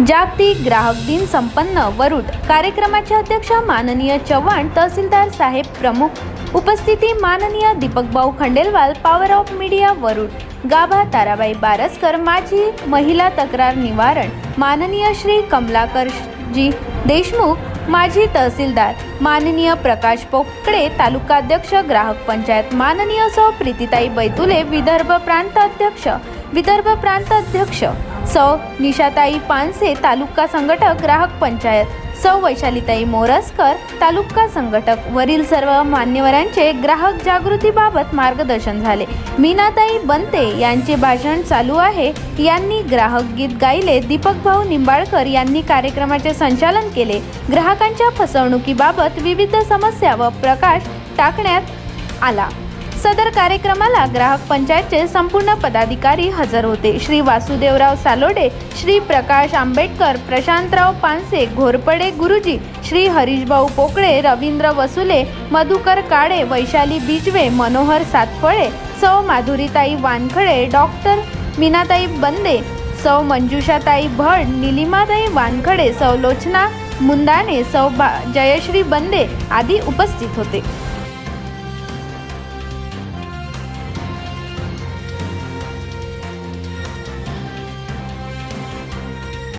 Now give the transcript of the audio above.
जागतिक ग्राहक दिन संपन्न वरुड. कार्यक्रमाचे अध्यक्ष माननीय चव्हाण तहसीलदार साहेब प्रमुख. उपस्थिती माननीय दीपकभाऊ Khandelwal power of media Warud. गाभा ताराबाई बारसकर माजी महिला तक्रार निवारण. माननीय श्री कमलाकर जी देशमुख माजी तहसीलदार. माननीय प्रकाश पोकळे तालुकाध्यक्ष ग्राहक पंचायत. माननीय सौ प्रीतिताई बैतुले विदर्भ प्रांत अध्यक्ष विदर्भ प्रांत अध्यक्ष सौ निशाताई पानसे तालुका संघटक ग्राहक पंचायत सौ वैशालीताई मोरसकर तालुका संघटक. वरील सर्व मान्यवरांचे ग्राहक जागृतीबाबत मार्गदर्शन झाले. मीनाताई बनते यांचे भाषण चालू आहे. यांनी ग्राहक गीत गायले. दीपक भाऊ निंबाळकर यांनी कार्यक्रमाचे संचालन केले. ग्राहकांच्या फसवणुकीबाबत विविध समस्या व प्रकाश टाकण्यात आला. सदर कार्यक्रमाला ग्राहक पंचायतचे संपूर्ण पदाधिकारी हजर होते. श्री वासुदेवराव सालोडे श्री प्रकाश आंबेडकर प्रशांतराव पानसे घोरपडे गुरुजी श्री हरीशभाऊ पोकळे रवींद्र वसुले मधुकर काळे वैशाली बिजवे मनोहर सातफळे सौ माधुरीताई वानखळे डॉक्टर मीनाताई बंदे सौ मंजुषाताई भड निलिमाताई वानखडे सौ लोचना मुंदाणे सौ बा जयश्री बंदे आदी उपस्थित होते.